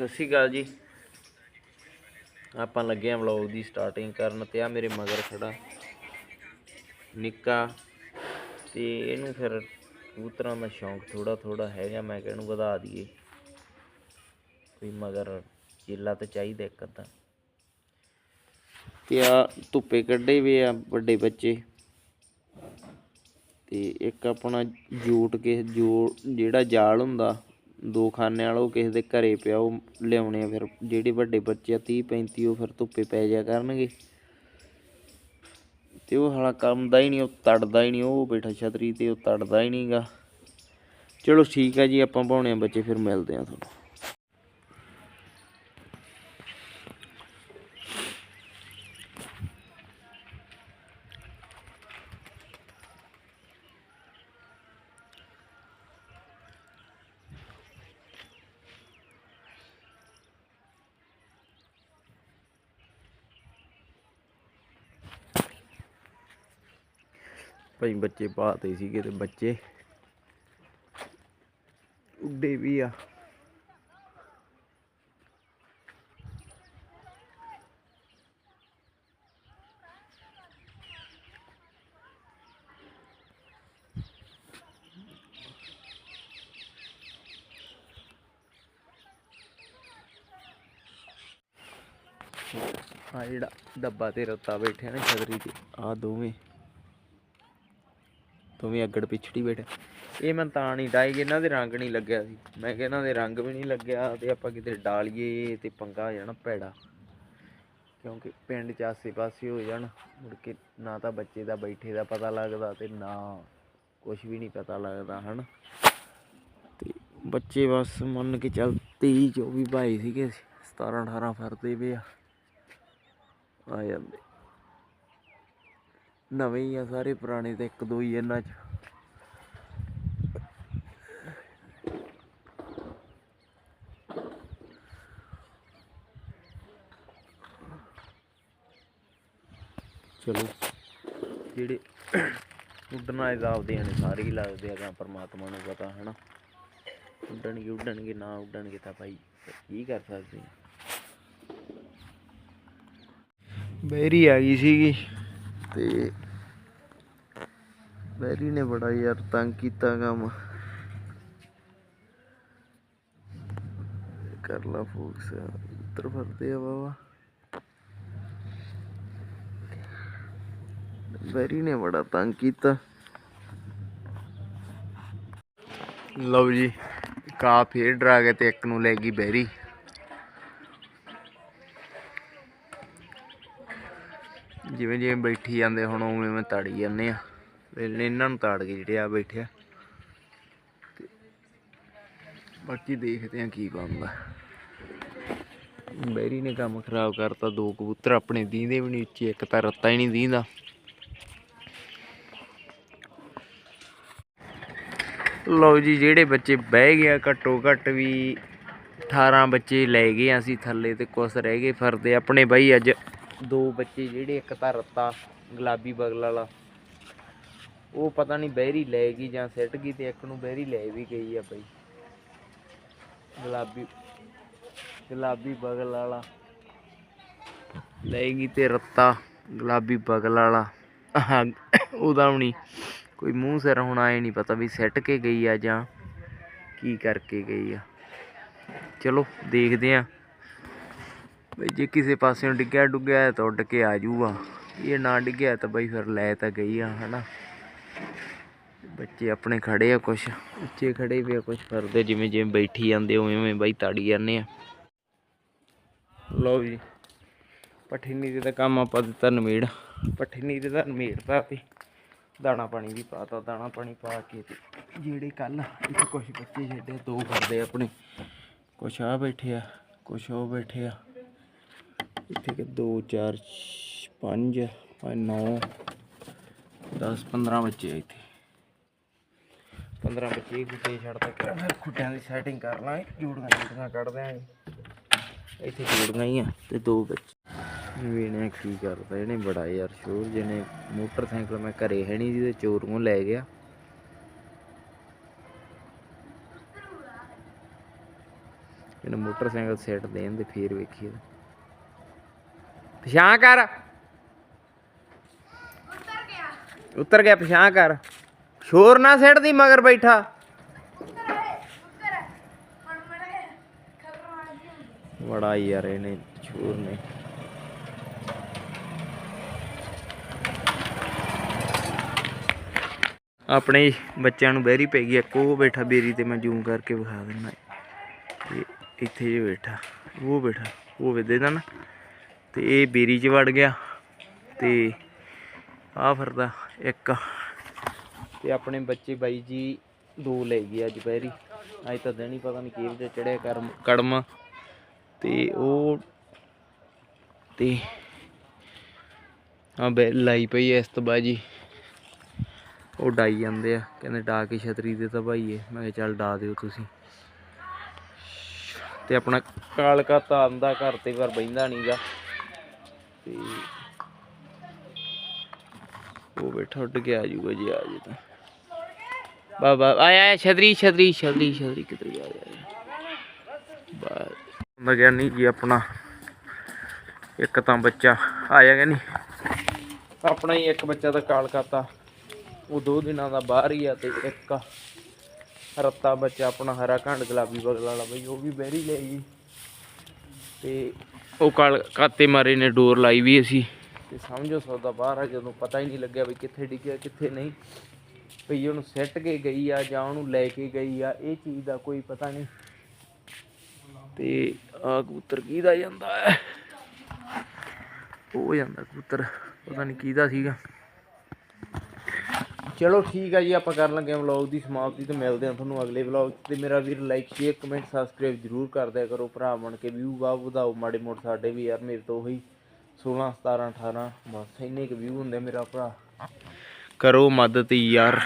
ਸਤਿ ਸ਼੍ਰੀ ਅਕਾਲ ਜੀ। ਆਪਾਂ ਲੱਗੇ ਆਂ ਵਲੌਗ ਦੀ ਸਟਾਰਟਿੰਗ ਕਰਨ ਤੇ ਆ ਮੇਰੇ ਮਗਰ ਖੜਾ। ਨਿੱਕਾ। ਤੇ ਇਹਨੂੰ ਫਿਰ ਕਬੂਤਰਾਂ ਦਾ ਸ਼ੌਂਕ ਥੋੜਾ ਥੋੜਾ ਹੈਗਾ ਮੈਂ ਕਿਹਾ ਇਹਨੂੰ ਵਧਾ ਦਈਏ। ਕੋਈ ਮਗਰ ਚੇਲਾ ਤਾਂ ਚਾਹੀਦਾ ਇੱਕ ਅੱਧਾ। ਤੇ ਆ ਧੁੱਪੇ ਕੱਢੇ ਵੇ ਆ ਵੱਡੇ ਬੱਚੇ। ਤੇ ਇੱਕ ਆਪਣਾ ਜੂਟ ਕੇ ਜੋ ਜਿਹੜਾ ਜਾਲ ਹੁੰਦਾ ਦੋ ਖਾਨੇ ਵਾਲਾ, ਉਹ ਕਿਸੇ ਦੇ ਘਰੇ ਪਿਆ, ਉਹ ਲਿਆਉਣੇ ਆ ਫਿਰ। ਜਿਹੜੇ ਵੱਡੇ ਬੱਚੇ ਆ 30 35 ਉਹ ਫਿਰ ਧੁੱਪੇ ਪੈ ਜਾ ਕਰਨਗੇ। ਤੇ ਉਹ ਹਾਲਾ ਕੰਮ ਦਾ ਹੀ ਨਹੀਂ, ਉਹ ਤੜਦਾ ਹੀ ਨਹੀਂ, ਉਹ ਬੈਠਾ ਛਤਰੀ ਤੇ, ਉਹ ਤੜਦਾ ਹੀ ਨਹੀਂਗਾ ਚਲੋ ਠੀਕ ਆ ਜੀ, ਆਪਾਂ ਪਾਉਣੇ ਆ ਬੱਚੇ, ਫਿਰ ਮਿਲਦੇ ਆ ਤੁਹਾਨੂੰ। ਭਾਈ ਬੱਚੇ ਪਾਤੇ ਸੀਗੇ ਤੇ ਬੱਚੇ ਉੱਡੇ ਵੀ ਆ। ਆ ਜਿਹੜਾ ਡੱਬਾ ਤੇ ਰੱਤਾ ਬੈਠਿਆ ਨਾ ਛਤਰੀ ਤੇ ਆ ਦੋਵੇਂ। ਦੋਵੇਂ ਅੱਗੜ ਪਿਛੜੀ ਬੈਠਾ। ਇਹ ਮੈਂ ਤਾਂ ਨਹੀਂ ਡਾਈ ਇਹਨਾਂ ਦੇ ਰੰਗ ਨਹੀਂ ਲੱਗਿਆ ਸੀ। ਮੈਂ ਕਿਹਾ ਇਹਨਾਂ ਦੇ ਰੰਗ ਵੀ ਨਹੀਂ ਲੱਗਿਆ ਤੇ ਆਪਾਂ ਕਿਤੇ ਡਾਲੀਏ ਤੇ ਪੰਗਾ ਹੋ ਜਾਣਾ ਭੈੜਾ। ਕਿਉਂਕਿ ਪਿੰਡ ਚ ਆਸੇ ਪਾਸੇ ਹੋ ਜਾਣ, ਮੁੜ ਕੇ ਨਾ ਤਾਂ ਬੱਚੇ ਦਾ ਬੈਠੇ ਦਾ ਪਤਾ ਲੱਗਦਾ ਤੇ ਨਾ ਕੁਝ ਵੀ ਨਹੀਂ ਪਤਾ ਲੱਗਦਾ, ਹਨ? ਤੇ ਬੱਚੇ ਬਸ ਮੰਨ ਕੇ ਚੱਲ 23 24 ਭਾਈ ਸੀਗੇ 17 18 ਫਰਦੇ ਪਏ ਆ। ਆ ਜਾਂਦੇ। ਨਵੇਂ ਹੀ ਆ ਸਾਰੇ ਪੁਰਾਣੇ ਤੇ ਇੱਕ ਦੋ ਹੀ ਇਹਨਾਂ ਚ। ਚਲੋ, ਜਿਹੜੇ ਉੱਡਣ ਵਾਲੇ ਆਪਦੇ ਨੇ ਸਾਰੇ ਹੀ ਲੱਗਦੇ ਆ, ਤਾਂ ਪਰਮਾਤਮਾ ਨੂੰ ਪਤਾ, ਹਨਾ। ਉੱਡਣਗੇ ਉੱਡਣਗੇ, ਨਾ ਉੱਡਣਗੇ ਤਾਂ ਭਾਈ ਕੀ ਕਰ ਸਕਦੇ ਆ। ਬੈਰੀ ਆ ਗਈ ਸੀਗੀ। ਤੇ ਬੈਰੀ ਨੇ ਬੜਾ ਯਾਰ ਤੰਗ ਕੀਤਾ ਕੰਮ। ਕਰ ਲਾ ਫੋਕਸ ਉੱਤਰ ਫਰਦੇ ਆ ਬਾਬਾ। ਬੈਰੀ ਨੇ ਬੜਾ ਤੰਗ ਕੀਤਾ। ਲਓ ਜੀ ਕਾ ਫੇਰ ਡਰਾ ਕੇ ਤੇ ਇੱਕ ਨੂੰ ਲੈ ਗਈ ਬੈਰੀ। ਜਿਵੇਂ ਜਿਵੇਂ ਬੈਠੀ ਜਾਂਦੇ ਹੁਣ ਉਵੇਂ ਉਵੇਂ ਤਾੜੀ ਜਾਂਦੇ ਆ। ਇਹਨਾਂ ਨੂੰ ਤਾੜ ਕੇ ਜਿਹੜੇ ਆ ਬੈਠਿਆ ਬਾਕੀ ਦੇਖਦੇ ਆ ਕੀ ਬਣਦਾ। ਬੈਰੀ ਨੇ ਕੰਮ ਖਰਾਬ ਕਰਤਾ ਦੋ ਕਬੂਤਰ, ਆਪਣੇ ਦੀਂਦੇ ਵੀ ਨਹੀਂ ਉੱਚੇ, ਇੱਕ ਤਾਂ ਰੱਤਾ ਹੀ ਨਹੀਂ ਦੀਂਦਾ। ਲਓ ਜੀ, ਜਿਹੜੇ ਬੱਚੇ ਬਹਿ ਗਿਆ ਘੱਟੋ ਘੱਟ ਵੀ 18 ਬੱਚੇ ਲੈ ਗਏ ਅਸੀਂ ਥੱਲੇ ਤੇ ਕੁਛ ਰਹਿ ਗਏ, ਫਰਦੇ ਆਪਣੇ ਬਾਈ ਅੱਜ ਦੋ ਬੱਚੇ ਜਿਹੜੇ ਇੱਕ ਤਾਂ ਰੱਤਾ, ਗੁਲਾਬੀ ਬਗਲ ਵਾਲਾ। ਉਹ ਪਤਾ ਨਹੀਂ ਬਹਿਰੀ ਲੈ ਗਈ ਜਾਂ ਸਿੱਟ ਗਈ ਤੇ ਇੱਕ ਨੂੰ ਬਹਿਰੀ ਲੈ ਵੀ ਗਈ ਆ ਬਈ। ਗੁਲਾਬੀ ਗੁਲਾਬੀ ਬਗਲ ਵਾਲਾ। ਲੈ ਗਈ ਤੇ ਰੱਤਾ, ਗੁਲਾਬੀ ਬਗਲ ਵਾਲਾ। ਉਹਦਾ ਵੀ ਨਹੀਂ ਕੋਈ ਮੂੰਹ ਸਿਰ ਹੁਣ ਆਏ ਨਹੀਂ ਪਤਾ ਵੀ ਸਿੱਟ ਕੇ ਗਈ ਆ ਜਾਂ ਕੀ ਕਰਕੇ ਗਈ ਆ। ਚਲੋ, ਦੇਖਦੇ ਆ। ਬਈ ਜੇ ਕਿਸੇ ਪਾਸਿਓਂ ਡਿੱਗਿਆ, ਡੁੱਗਿਆ ਤਾਂ ਉੱਡ ਕੇ ਆ ਜੂਗਾ ਇਹ ਨਾ ਡਿੱਗਿਆ ਤਾਂ ਬਈ ਫਿਰ ਲੈ ਤਾਂ ਗਈ ਆ, ਹਨਾ। ਬੱਚੇ ਆਪਣੇ ਖੜੇ ਆ ਕੁਛ। ਉੱਚੇ ਖੜੇ ਵੀ ਆ ਕੁਛ ਫਿਰਦੇ, ਜਿਵੇਂ ਜਿਵੇਂ ਬੈਠੀ ਜਾਂਦੇ, ਉਵੇਂ ਉਵੇਂ ਬਈ ਤਾੜੀ ਜਾਂਦੇ ਆ। ਲਓ ਜੀ ਪੱਠੀ ਦੇ ਤਾਂ ਕੰਮ ਆਪਾਂ ਦਿੱਤਾ ਨਮੇੜ। ਪੱਠੀ ਦੇ ਦਾ ਨਮੇੜਤਾ ਤੇ ਦਾਣਾ ਪਾਣੀ ਵੀ ਪਾਤਾ ਦਾਣਾ ਪਾਣੀ ਪਾ ਕੇ ਤੇ ਜਿਹੜੇ ਕੱਲ ਇੱਕ ਕੁਛ ਬੱਚੇ ਛੱਡੇ, ਦੋ ਕਰਦੇ ਆਪਣੇ। ਕੁਛ ਆ ਬੈਠੇ ਆ, ਕੁਛ ਉਹ ਬੈਠੇ ਆ। ਇੱਥੇ ਕਿ 2 4 5 5 9 10 15 ਬੱਚੇ ਆ ਇੱਥੇ। 15 ਬੱਚੇ ਗੁੱਟੇ ਛੱਡਦਾ ਕਿ ਫਿਰ ਖੁੱਟਿਆਂ ਦੀ ਸੈਟਿੰਗ ਕਰ ਲਾਂਗੇ ਜੋੜੀਆਂ ਜੋੜੀਆਂ ਕੱਢ ਦਿਆਂਗੇ ਇੱਥੇ ਜੋੜੀਆਂ ਹੀ ਆ ਤੇ ਦੋ ਬੱਚੇ ਵੀਣੇ ਕੀ ਕਰਦਾ ਇਹਨੇ ਬੜਾ ਯਾਰ ਸ਼ੋਰ, ਜਿਹਨੇ ਮੋਟਰਸਾਈਕਲ ਮੈਂ ਘਰੇ ਹੈ ਨਹੀਂ ਜਿਹਦੇ ਨੂੰ ਲੈ ਗਿਆ। ਇਹਨੂੰ ਮੋਟਰਸਾਈਕਲ ਸੈੱਟ ਦੇਣ ਤੇ ਫੇਰ ਵੇਖੀਏ ਪਛਾਣ ਕਰ। ਉੱਤਰ ਗਿਆ। ਉੱਤਰ ਗਿਆ ਪਛਾਣ ਕਰ। ਸ਼ੋਰ ਨਾ ਸੈੱਟਦੀ ਮਗਰ ਬੈਠਾ। ਬੜਾ ਯਾਰ ਇਹਨੇ ਸ਼ੋਰ ਨੇ। ਆਪਣੇ ਬੱਚਿਆਂ ਨੂੰ ਬਹਿਰੀ ਪੈ ਗਈ ਇੱਕ ਉਹ ਬੈਠਾ ਬੇਰੀ ਤੇ ਮੈਂ ਜ਼ੂਮ ਕਰਕੇ ਵਿਖਾ ਦਿੰਦਾ। ਇੱਥੇ ਜੇ ਬੈਠਾ ਉਹ ਬੈਠਾ ਉਹ ਵੇਦੇ ਦਾ ਨਾ। ਤੇ ਇਹ ਬੇਰੀ 'ਚ ਵੜ ਗਿਆ ਤੇ ਆ ਫਿਰਦਾ ਇੱਕ। ਤੇ ਆਪਣੇ ਬੱਚੇ ਬਾਈ ਜੀ ਦੋ ਲੈ ਗਏ ਅੱਜ ਬਹਿਰੀ ਅੱਜ ਤਾਂ ਦਿਨ ਹੀ ਪਤਾ ਨਹੀਂ ਕਿਹਦੇ ਚੜਿਆ ਕਰਮ ਕੜਮ ਤੇ ਉਹ ਤੇ ਆ ਬੈ ਲਾਈ ਪਈ ਇਸ ਤੋਂ ਬਾਜੀ ਉਹ ਡਾਈ ਜਾਂਦੇ ਆ। ਕਹਿੰਦੇ ਡਾ ਕੇ ਛਤਰੀ ਦੇ ਤਾਂ ਭਾਈਏ ਮੈਂ ਕਿਹਾ ਚੱਲ ਡਾ ਦਿਓ ਤੁਸੀਂ। ਤੇ ਆਪਣਾ ਕਾਲਕਾ ਤਾਂ ਆਂਦਾ ਘਰ ਤੇ ਘਰ ਬੈਂਦਾ ਨਹੀਂਗਾ ਤੇ ਉਹ ਬੈਠਾ ਉੱਡ ਕੇ ਆ ਜਾਊਗਾ ਜੀ ਆ ਜੇ ਤਾਂ। ਬਾਬਾ ਆਇਆ ਆਇਆ ਛਤਰੀ ਛਤਰੀ ਛਤਰੀ ਛਤਰੀ ਕਿੱਧਰ ਗਿਆ ਯਾਰ ਬਸ ਮੈਂ ਕਿਹਾ ਨਹੀਂ ਜੀ ਆਪਣਾ ਇੱਕ ਤਾਂ ਬੱਚਾ ਆਇਆ ਕਿ ਨਹੀਂ? ਆਪਣਾ ਹੀ ਇੱਕ ਬੱਚਾ ਤਾਂ ਕਾਲ ਕਰਤਾ। ਉਹ ਦੋ ਦਿਨਾਂ ਦਾ ਬਾਹਰ ਹੀ ਆ ਤੇ ਇੱਕ ਰੱਤਾ ਬੱਚਾ ਆਪਣਾ ਹਰਾ ਘੰਡ ਗੁਲਾਬੀ ਬਗਲ ਵਾਲਾ ਬਈ ਉਹ ਵੀ ਬਹਿਰੀ ਲੈ ਗਈ। ਤੇ ਉਹ ਕਾਲ ਕਾਤੇ ਮਾਰੇ ਨੇ ਡੋਰ ਲਾਈ ਵੀ ਅਸੀਂ। ਤੇ ਸਮਝੋ ਸੌਦਾ ਬਾਹਰ ਆ, ਜਦੋਂ ਪਤਾ ਹੀ ਨਹੀਂ ਲੱਗਿਆ ਵੀ ਕਿੱਥੇ ਡਿੱਗਿਆ, ਕਿੱਥੇ ਨਹੀਂ। ਭਈ ਉਹਨੂੰ ਸਿੱਟ ਕੇ ਗਈ ਆ ਜਾਂ ਉਹਨੂੰ ਲੈ ਕੇ ਗਈ ਆ, ਇਹ ਚੀਜ਼ ਦਾ ਕੋਈ ਪਤਾ ਨਹੀਂ। ਤੇ ਆ ਕਬੂਤਰ ਕਿਹਦਾ ਜਾਂਦਾ ਹੈ? ਉਹ ਜਾਂਦਾ ਕਬੂਤਰ, ਪਤਾ ਨਹੀਂ ਕਿਹਦਾ ਸੀਗਾ। ਚਲੋ ਠੀਕ ਆ ਜੀ, ਆਪਾਂ ਕਰਨ ਲੱਗੇ ਵਲੌਗ ਦੀ ਸਮਾਪਤੀ ਤੇ ਮਿਲਦੇ ਹਾਂ ਤੁਹਾਨੂੰ ਅਗਲੇ ਵਲੌਗ ਤੇ ਮੇਰਾ ਵੀਰ ਲਾਈਕ ਸ਼ੇਅਰ ਕਮੈਂਟ ਸਬਸਕ੍ਰਾਈਬ ਜਰੂਰ ਕਰ ਦਿਆ ਕਰੋ ਭਰਾ ਬਣ ਕੇ। ਵਿਊ ਵਾ ਵਧਾਓ ਮਾੜੇ ਮੋਟੇ ਸਾਡੇ ਵੀ ਯਾਰ, ਮੇਰੇ ਤੋਂ ਉਹੀ 16 17 18 ਬਸ ਇੰਨੇ ਕੁ ਵਿਊ ਹੁੰਦੇ ਮੇਰਾ ਭਰਾ। ਕਰੋ ਮਦਦ ਯਾਰ।